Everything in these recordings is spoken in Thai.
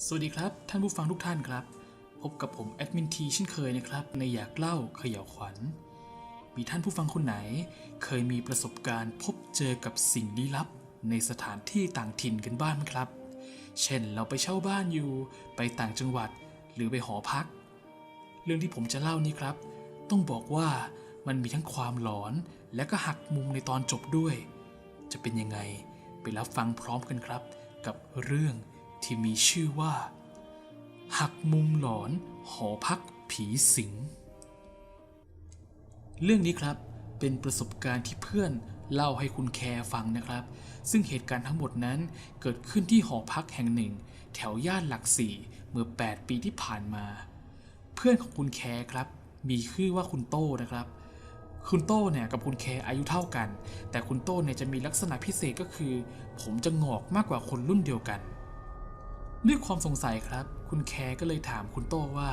สวัสดีครับ ท่านผู้ฟังทุกท่านครับ พบกับผมแอดมินทีเช่นเคยนะครับ ในอยากเล่าเขย่าวขวัญ มีท่านผู้ฟังคนไหน เคยมีประสบการณ์พบเจอกับสิ่งลี้ลับ ในสถานที่ต่างถิ่นกันบ้างครับ เช่นเราไปเช่าบ้านอยู่ไปต่างจังหวัดหรือไปหอพัก เรื่องที่ผมจะเล่านี้ครับ ต้องบอกว่ามันมีทั้งความหลอนและก็หักมุมในตอนจบด้วย จะเป็นยังไงไปรับฟังพร้อมกันครับ กับเรื่อง ที่มีชื่อว่า หักมุมหลอนหอพักผีสิง เรื่องนี้ครับเป็นประสบการณ์ที่เพื่อนเล่าให้คุณแคร์ฟังนะครับ ซึ่งเหตุการณ์ทั้งหมดนั้นเกิดขึ้นที่หอพักแห่งหนึ่ง แถวย่านหลักสี่เมื่อ 8 ปีที่ผ่านมา เพื่อนของคุณแคร์ครับ มีชื่อว่าคุณโต้นะครับ คุณโต้เนี่ยกับคุณแคร์อายุเท่ากัน แต่คุณโต้เนี่ยจะมีลักษณะพิเศษก็คือ ผมจะงอกมากกว่าคนรุ่นเดียวกัน ด้วยความสงสัยครับ คุณแคร์ก็เลยถามคุณโต้ว่า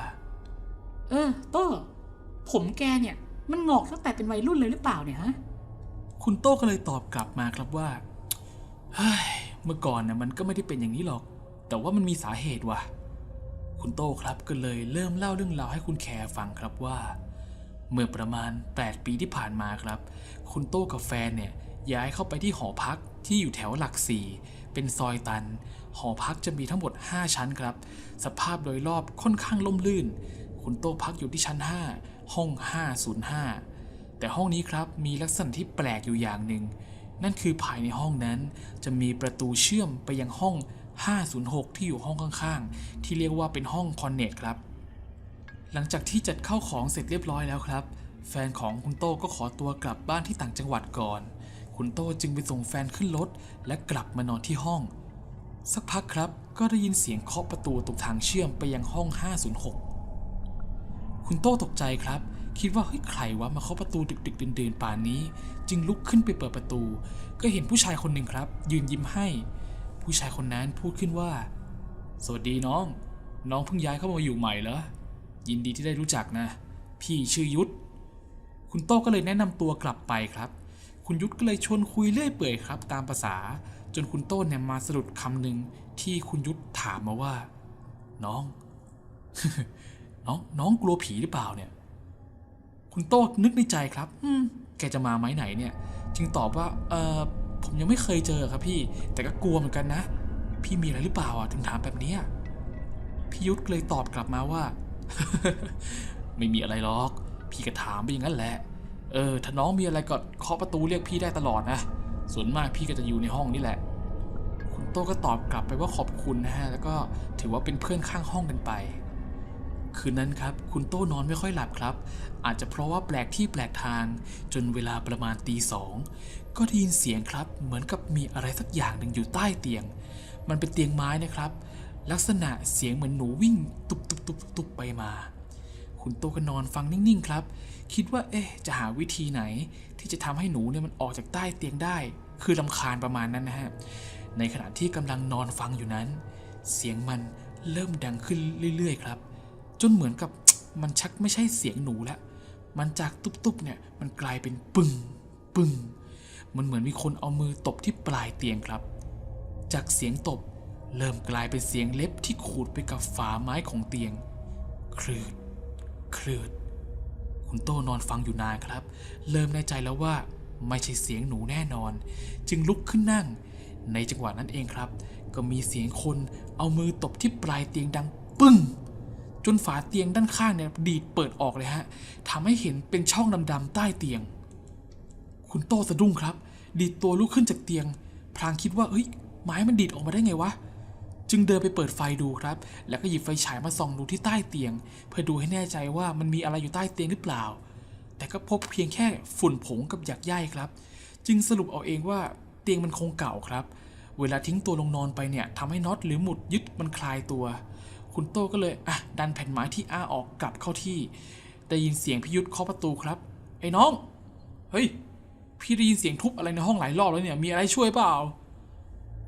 เออ โต้ผมแกเนี่ย มันงอกตั้งแต่เป็นวัยรุ่นเลยหรือเปล่าเนี่ยฮะ คุณโต้ก็เลยตอบกลับมาครับว่าเฮ้ยเมื่อก่อนนะมันก็ไม่ได้เป็นอย่างนี้หรอก แต่ว่ามันมีสาเหตุว่ะ คุณโต้ครับก็เลยเริ่มเล่าเรื่องราวให้คุณแคร์ฟังครับว่า เมื่อประมาณ 8 ปีที่ผ่านมาครับ คุณโต้กับแฟนเนี่ยย้ายเข้าไปที่หอพักที่อยู่แถวหลักสี่ เป็นซอยตัน หอพักจะมีทั้งหมด 5 ชั้นครับ สภาพโดยรอบค่อนข้างล่มลื่น คุณโต้พักอยู่ที่ชั้น 5 ห้อง 505 แต่ห้องนี้ครับมีลักษณะที่แปลกอยู่อย่างหนึ่ง นั่นคือภายในห้องนั้นจะมีประตูเชื่อมไปยังห้อง 506 ที่อยู่ห้องข้างๆ ที่เรียกว่าเป็นห้องคอนเนตครับ หลังจากที่จัดเข้าของเสร็จเรียบร้อยแล้วครับ แฟนของคุณโต้ก็ขอตัวกลับบ้านที่ต่างจังหวัดก่อน คุณโต้จึงไปส่งแฟนขึ้นรถและกลับมานอนที่ห้อง สักพักครับก็ได้ยินเสียงเคาะประตูตรงทางเชื่อมไปยังห้อง 506 คุณโต้ตกใจครับ คิดว่าเฮ้ยใครวะมาเคาะประตูดึกๆเดินๆป่านนี้ จึงลุกขึ้นไปเปิดประตู ก็เห็นผู้ชายคนหนึ่งครับ ยืนยิ้มให้ ผู้ชายคนนั้นพูดขึ้นว่า สวัสดีน้อง น้องเพิ่งย้ายเข้ามาอยู่ใหม่เหรอยินดีที่ได้รู้จักนะ พี่ชื่อยุทธคุณโต้ก็เลยแนะนำตัวกลับไปครับ คุณยุทธก็เลยชวนคุยเรื่อยเปื่อยครับ ตามภาษา จนคุณโต้เนี่ยมาสะดุดคำหนึ่งที่คุณยุทธถามมาว่า น้อง น้องน้องกลัวผีหรือเปล่าเนี่ย คุณโต้นึกในใจครับอืมแกจะมาไหมไหนเนี่ย จึงตอบว่า เออผมยังไม่เคยเจอครับพี่ แต่ก็กลัวเหมือนกันนะ พี่มีอะไรหรือเปล่าอะถึงถามแบบนี้พี่ยุทธเลยตอบกลับมาว่า ไม่มีอะไรหรอก พี่ก็ถามไปอย่างนั้นแหละ เออถ้าน้องมีอะไรก็เคาะประตูเรียกพี่ได้ตลอดนะ ส่วนมากพี่ก็จะอยู่ในห้องนี่แหละ คุณโต้ก็ตอบกลับไปว่าขอบคุณนะฮะ แล้วก็ถือว่าเป็นเพื่อนข้างห้องกันไป คืนนั้นครับ คุณโต้นอนไม่ค่อยหลับครับ อาจจะเพราะว่าแปลกที่แปลกทาง จนเวลาประมาณตีสองก็ได้ยินเสียงครับ เหมือนกับมีอะไรสักอย่างหนึ่งอยู่ใต้เตียง มันเป็นเตียงไม้นะครับ ลักษณะเสียงเหมือนหนูวิ่งตุบตุบตุบตุบไปมา คุณโตก็นอนฟังนิ่งๆครับ คิดว่าเอ๊ะจะหาวิธีไหน ที่จะทำให้หนูเนี่ยมันออกจากใต้เตียงได้ คือลำคาญประมาณนั้นนะฮะ ในขณะที่กำลังนอนฟังอยู่นั้น เสียงมันเริ่มดังขึ้นเรื่อยๆครับ จนเหมือนกับมันชักไม่ใช่เสียงหนูละ มันจากตุบๆเนี่ยมันกลายเป็นปึ้งปึ้งมันเหมือนมีคนเอามือตบที่ปลายเตียงครับ จากเสียงตบเริ่มกลายเป็นเสียงเล็บที่ขูดไปกับฝาไม้ของเตียง คลืด คลืด คุณโต้นอนฟังอยู่นานครับ เริ่มแน่ใจแล้วว่าไม่ใช่เสียงหนูแน่นอน จึงลุกขึ้นนั่ง ในจังหวะนั้นเองครับ ก็มีเสียงคนเอามือตบที่ปลายเตียงดังปึ้ง จนฝาเตียงด้านข้างเนี่ยดีดเปิดออกเลยฮะทำให้เห็นเป็นช่องดำๆใต้เตียง คุณโต้สะดุ้งครับ ดีดตัวลุกขึ้นจากเตียง พลางคิดว่าเอ้ยไม้มันดีดออกมาได้ไงวะ จึงเดินไปเปิดไฟดูครับ แล้วก็หยิบไฟฉายมาส่องดูที่ใต้เตียง เพื่อดูให้แน่ใจว่ามันมีอะไรอยู่ใต้เตียงหรือเปล่า แต่ก็พบเพียงแค่ฝุ่นผงกับหยักใยครับ จึงสรุปเอาเองว่าเตียงมันคงเก่าครับ เวลาทิ้งตัวลงนอนไปเนี่ยทำให้น็อตหรือหมุดยึดมันคลายตัว คุณโต้ก็เลยอะดันแผ่นไม้ที่อ้าออกกลับเข้าที่ ได้ยินเสียงพิยุทธ์เคาะประตูครับ ไอ้น้อง เฮ้ย พี่ได้ยินเสียงทุบอะไรในห้องหลายรอบแล้วเนี่ย มีอะไรช่วยเปล่า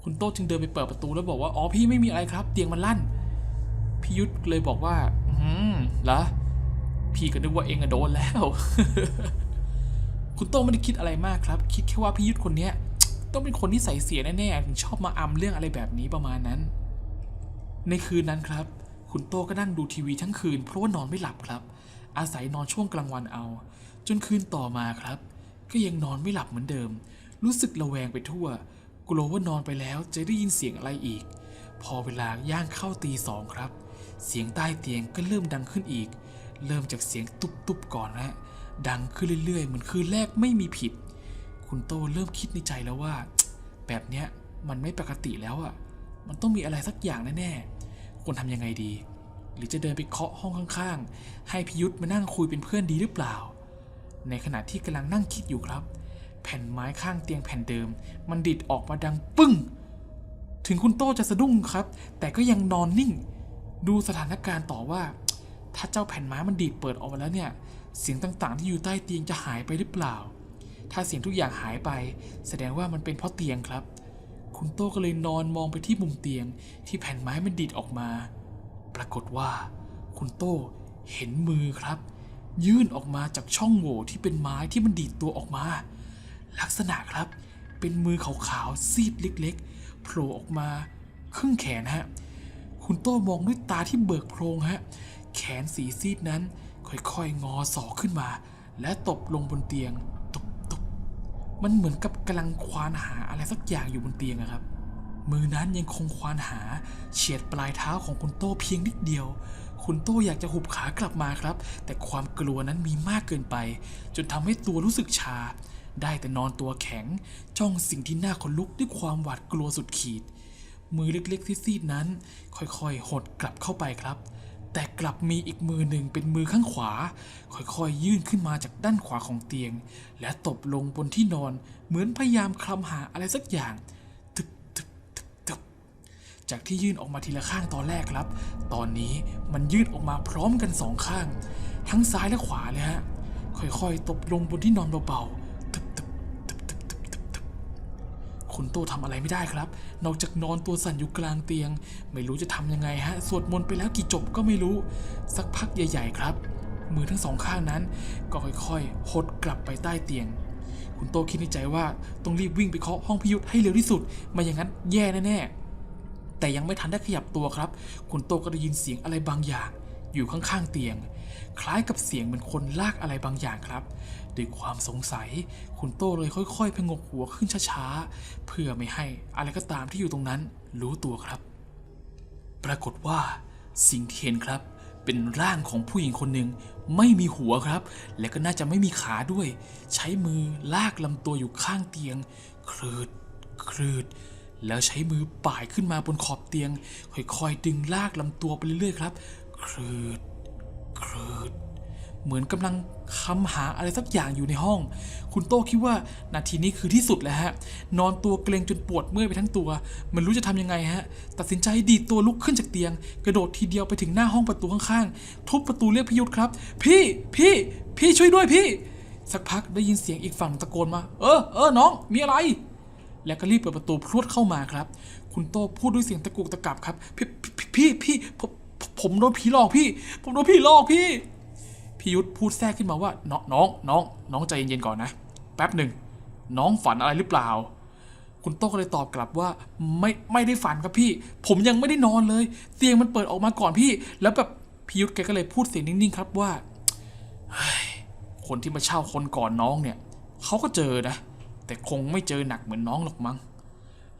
คุณโต้จึงเดินไปเปิดประตูแล้วบอกว่า อ๋อพี่ไม่มีอะไรครับ เตียงมันลั่น พี่ยุทธเลยบอกว่า อืมเหรอ พี่ก็นึกว่าเองอะโดนแล้ว คุณโต้ไม่ได้คิดอะไรมากครับ คิดแค่ว่าพี่ยุทธคนเนี้ย ต้องเป็นคนที่ใส่เสียแน่ๆถึงชอบมาอำเรื่องอะไรแบบนี้ประมาณนั้น ในคืนนั้นครับ คุณโต้ก็นั่งดูทีวีทั้งคืน เพราะว่านอนไม่หลับครับ อาศัยนอนช่วงกลางวันเอา จนคืนต่อมาครับ ก็ยังนอนไม่หลับเหมือนเดิม รู้สึกระแวงไปทั่ว กลัวว่านอนไปแล้วจะได้ยินเสียงอะไรอีก พอเวลาย่างเข้าตีสองครับ เสียงใต้เตียงก็เริ่มดังขึ้นอีก เริ่มจากเสียงตุบๆก่อนนะดังขึ้นเรื่อยๆเหมือนคืนแรกไม่มีผิด คุณโตเริ่มคิดในใจแล้วว่า แบบเนี้ยมันไม่ปกติแล้วอะ่ะ มันต้องมีอะไรสักอย่างแน่ๆควรทำยังไงดี หรือจะเดินไปเคาะห้องข้างๆ ให้พิยุทธ์มานั่งคุยเป็นเพื่อนดีหรือเปล่า ในขณะที่กำลังนั่งคิดอยู่ครับ แผ่นไม้ข้างเตียงแผ่นเดิม มันดิดออกมาดังปึ้ง ถึงคุณโต้จะสะดุ้งครับ แต่ก็ยังนอนนิ่ง ดูสถานการณ์ต่อว่า ถ้าเจ้าแผ่นไม้มันดีดเปิดออกมาแล้วเนี่ย เสียงต่างๆ ที่อยู่ใต้เตียงจะหายไปหรือเปล่า ถ้าเสียงทุกอย่างหายไป แสดงว่ามันเป็นเพราะเตียงครับ คุณโต้ก็เลยนอนมองไปที่มุมเตียง ที่แผ่นไม้มันดีดออกมา ปรากฏว่า คุณโต้เห็นมือครับ ยื่นออกมาจากช่องโหว่ที่เป็นไม้ที่มันดีดตัวออกมา ลักษณะครับ เป็นมือขาวๆซีดเล็กๆโผล่ออกมาครึ่งแขนฮะ คุณโต้มองด้วยตาที่เบิกโพรงฮะ แขนสีซีดนั้นค่อยๆ งอศอกขึ้นมา และตบลงบนเตียงตุบตุบมันเหมือนกับกำลังควานหาอะไรสักอย่างอยู่บนเตียงอะครับ มือนั้นยังคงควานหาเฉียดปลายเท้าของคุณโต้เพียงนิดเดียว คุณโต้อยากจะหุบขากลับมาครับ แต่ความกลัวนั้นมีมากเกินไป จนทำให้ตัวรู้สึกชา ได้แต่นอนตัวแข็ง จ้องสิ่งที่น่าขนลุกด้วยความหวาดกลัวสุดขีด มือเล็กๆที่ซีดนั้น ค่อยๆ หดกลับเข้าไปครับ แต่กลับมีอีกมือหนึ่งเป็นมือข้างขวา ค่อยๆ ยื่นขึ้นมาจากด้านขวาของเตียง และตบลงบนที่นอน เหมือนพยายามคลำหาอะไรสักอย่างตึบตึบตึบตึบจากที่ยื่นออกมาทีละข้างตอนแรกครับ ตอนนี้มันยื่นออกมาพร้อมกันสองข้าง ทั้งซ้ายและขวาเลยฮะ ค่อยๆ ตบลงบนที่นอนเบาๆตึบตึบตึบตึบตึบตึบตึบ คุณโตทำอะไรไม่ได้ครับ นอกจากนอนตัวสั่นอยู่กลางเตียง ไม่รู้จะทำยังไงฮะ สวดมนต์ไปแล้วกี่จบก็ไม่รู้ สักพักใหญ่ ๆ ครับ มือทั้งสองข้างนั้น ก็ค่อยๆหดกลับไปใต้เตียง คุณโตคิดในใจว่าต้องรีบวิ่งไปเคาะห้องพิยุทธให้เร็วที่สุดไม่อย่างนั้นแย่แน่ๆแต่ยังไม่ทันได้ขยับตัวครับ คุณโตก็ได้ยินเสียงอะไรบางอย่าง อยู่ข้างๆเตียง คล้ายกับเสียงเหมือนคนลากอะไรบางอย่างครับ ด้วยความสงสัยคุณโต้เลยค่อยๆพงกหัวขึ้นช้าๆ เพื่อไม่ให้อะไรก็ตามที่อยู่ตรงนั้นรู้ตัวครับ ปรากฏว่าสิ่งที่เห็นครับเป็นร่างของผู้หญิงคนหนึ่งไม่มีหัวครับ และก็น่าจะไม่มีขาด้วย ใช้มือลากลำตัวอยู่ข้างเตียงคลืดคลืด แล้วใช้มือป่ายขึ้นมาบนขอบเตียง ค่อยๆ ดึงลากลำตัวไปเรื่อยๆครับ คลืดคลืดเหมือนกำลังค้ำหาอะไรสักอย่างอยู่ในห้อง คุณโต้คิดว่านาทีนี้คือที่สุดแล้วฮะ นอนตัวเกรงจนปวดเมื่อยไปทั้งตัว มันรู้จะทำยังไงฮะ ตัดสินใจดีดตัวลุกขึ้นจากเตียง กระโดดทีเดียวไปถึงหน้าห้องประตูข้างๆ ทุบประตูเรียกพิยุทธครับ พี่ พี่ พี่ช่วยด้วยพี่ สักพักได้ยินเสียงอีกฝั่งตะโกนมา เออ เออ น้อง มีอะไร แล้วก็รีบเปิดประตูพรวดเข้ามาครับ คุณโต้พูดด้วยเสียงตะกุกตะกักครับ พี่ พี่ พี่ ผม ผมโดนผีหลอกพี่ ผมโดนผีหลอกพี่ พี่ยุทธพูดแทรกขึ้นมาว่า น้องน้องน้องน้องใจเย็นๆก่อนนะ แป๊บหนึ่ง น้องฝันอะไรหรือเปล่า คุณโต้ก็เลยตอบกลับว่า ไม่ไม่ได้ฝันครับพี่ ผมยังไม่ได้นอนเลย เตียงมันเปิดออกมาก่อนพี่ แล้วแบบพี่ยุทธแกก็เลยพูดเสียงนิ่งๆครับว่าคนที่มาเช่าคนก่อนน้องเนี่ยเขาก็เจอนะ แต่คงไม่เจอหนักเหมือนน้องหรอกมั้ง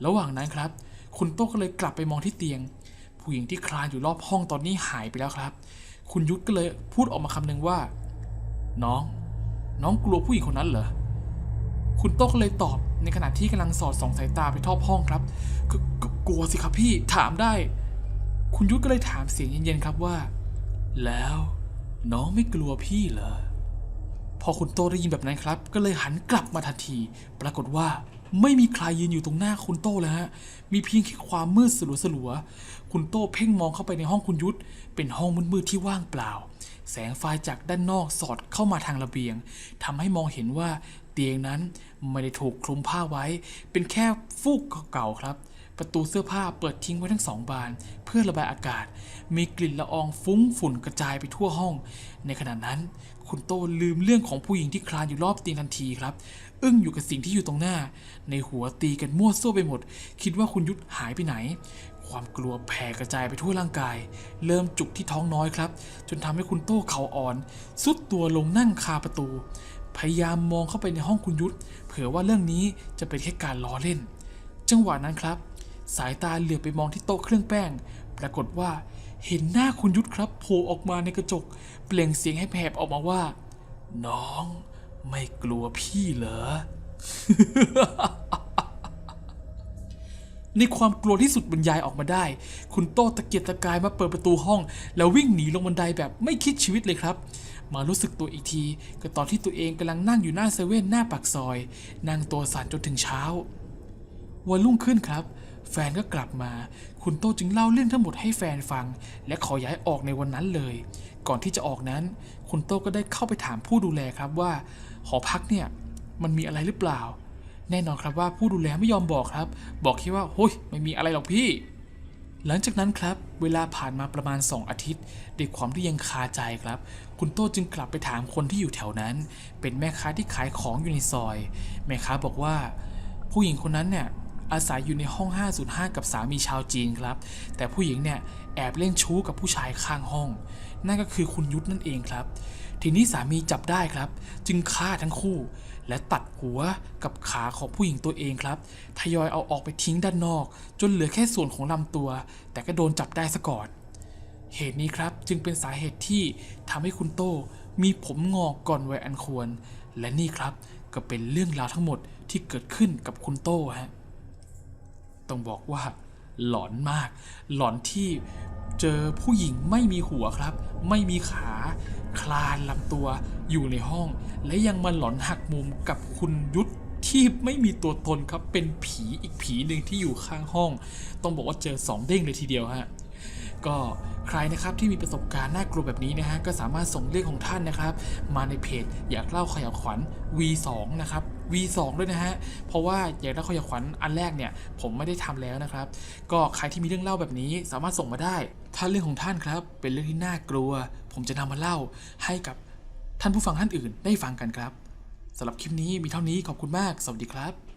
ระหว่างนั้นครับ คุณโต้ก็เลยกลับไปมองที่เตียง ผู้หญิงที่คลานอยู่รอบห้องตอนนี้หายไปแล้วครับ คุณยุทธก็เลยพูดออกมาคำหนึ่งว่า น้อง น้องกลัวผู้หญิงคนนั้นเหรอ คุณโต้ก็เลยตอบในขณะที่กำลังสอดส่องสายตาไปทอบห้องครับกกกลัวสิครับพี่ถามได้ คุณยุทธก็เลยถามเสียงเย็นๆครับว่า แล้วน้องไม่กลัวพี่เหรอพอคุณโต้ได้ยินแบบนั้นครับ ก็เลยหันกลับมาทันที ปรากฏว่า ไม่มีใครยืนอยู่ตรงหน้าคุณโต้แล้วฮะ มีเพียงแค่ความมืดสลัวสลัวๆคุณโต้เพ่งมองเข้าไปในห้องคุณยุทธ เป็นห้องมืดๆที่ว่างเปล่า แสงไฟจากด้านนอกสอดเข้ามาทางระเบียงทำให้มองเห็นว่าเตียงนั้นไม่ได้ถูกคลุมผ้าไว้ เป็นแค่ฟูกเก่าๆครับ ประตูเสื้อผ้าเปิดทิ้งไว้ทั้งสองบาน เพื่อระบายอากาศ มีกลิ่นละอองฟุ้งฝุ่นกระจายไปทั่วห้อง ในขณะนั้น คุณโต้ลืมเรื่องของผู้หญิงที่คลานอยู่รอบเตียงทันทีครับ อึ้งอยู่กับสิ่งที่อยู่ตรงหน้า ในหัวตีกันมั่วซั่วไปหมด คิดว่าคุณยุทธหายไปไหน ความกลัวแผ่กระจายไปทั่วร่างกาย เริ่มจุกที่ท้องน้อยครับ จนทำให้คุณโต้เข่าอ่อน สุดตัวลงนั่งคาประตู พยายามมองเข้าไปในห้องคุณยุทธเผื่อว่าเรื่องนี้จะเป็นแค่การล้อเล่น จังหวะนั้นครับ สายตาเหลือบไปมองที่โต๊ะเครื่องแป้ง ปรากฏว่าเห็นหน้าคุณยุทธครับโผล่ออกมาในกระจก เปล่งเสียงให้แผบออกมาว่า น้อง ไม่กลัวพี่เหรอ ในความกลัวที่สุดบรรยายออกมาได้ คุณโต้ตะเกียกตะกายมาเปิดประตูห้อง แล้ววิ่งหนีลงบันไดแบบไม่คิดชีวิตเลยครับ มารู้สึกตัวอีกที ก็ตอนที่ตัวเองกำลังนั่งอยู่หน้าเซเว่นหน้าปากซอย นั่งตัวสั่นจนถึงเช้า วันรุ่งขึ้นครับแฟนก็กลับมา คุณโต้จึงเล่าเรื่องทั้งหมดให้แฟนฟัง และขอย้ายออกในวันนั้นเลย ก่อนที่จะออกนั้น คุณโต้ก็ได้เข้าไปถามผู้ดูแลครับว่า หอพักเนี่ยมันมีอะไรหรือเปล่า แน่นอนครับว่าผู้ดูแลไม่ยอมบอกครับ บอกแค่ว่าโฮ้ยไม่มีอะไรหรอกพี่ หลังจากนั้นครับ เวลาผ่านมาประมาณ 2 อาทิตย์ด้วยความที่ยังคาใจครับ คุณโต้จึงกลับไปถามคนที่อยู่แถวนั้น เป็นแม่ค้าที่ขายของอยู่ในซอย แม่ค้าบอกว่า ผู้หญิงคนนั้นเนี่ย อาศัยอยู่ในห้อง 505 กับสามีชาวจีนครับ แต่ผู้หญิงเนี่ยแอบเล่นชู้กับผู้ชายข้างห้อง นั่นก็คือคุณยุทธนั่นเองครับ ทีนี้สามีจับได้ครับ จึงฆ่าทั้งคู่ และตัดหัวกับขาของผู้หญิงตัวเองครับ ทยอยเอาออกไปทิ้งด้านนอก จนเหลือแค่ส่วนของลำตัว แต่ก็โดนจับได้ซะก่อน เหตุนี้ครับจึงเป็นสาเหตุที่ทำให้คุณโต้มีผมงอกก่อนวัยอันควร และนี่ครับก็เป็นเรื่องราวทั้งหมดที่เกิดขึ้นกับคุณโต้ฮะ ต้องบอกว่า หลอนมาก หลอนที่เจอผู้หญิงไม่มีหัวครับ ไม่มีขาคลานลำตัวอยู่ในห้อง และยังมาหลอนหักมุมกับคุณยุทธที่ไม่มีตัวตนครับเป็นผีอีกผีหนึ่งที่อยู่ข้างห้อง ต้องบอกว่าเจอสองเด้งเลยทีเดียวฮะก็ใครนะครับที่มีประสบการณ์น่ากลัวแบบนี้นะฮะก็สามารถส่งเรื่องของท่านนะครับ มาในเพจอยากเล่าขยาวขวัญ V2 นะครับ V2 ด้วยนะฮะ เพราะว่าอย่ากเล่าขยาวขวัญอันแรกเนี่ย ผมไม่ได้ทำแล้วนะครับ ก็ใครที่มีเรื่องเล่าแบบนี้สามารถส่งมาได้ ถ้าเรื่องของท่านครับ เป็นเรื่องที่น่ากลัว ผมจะนำมาเล่าให้กับท่านผู้ฟังท่านอื่นได้ฟังกันครับสำหรับคลิปนี้มีเท่านี้ขอบคุณมาก สวัสดีครับ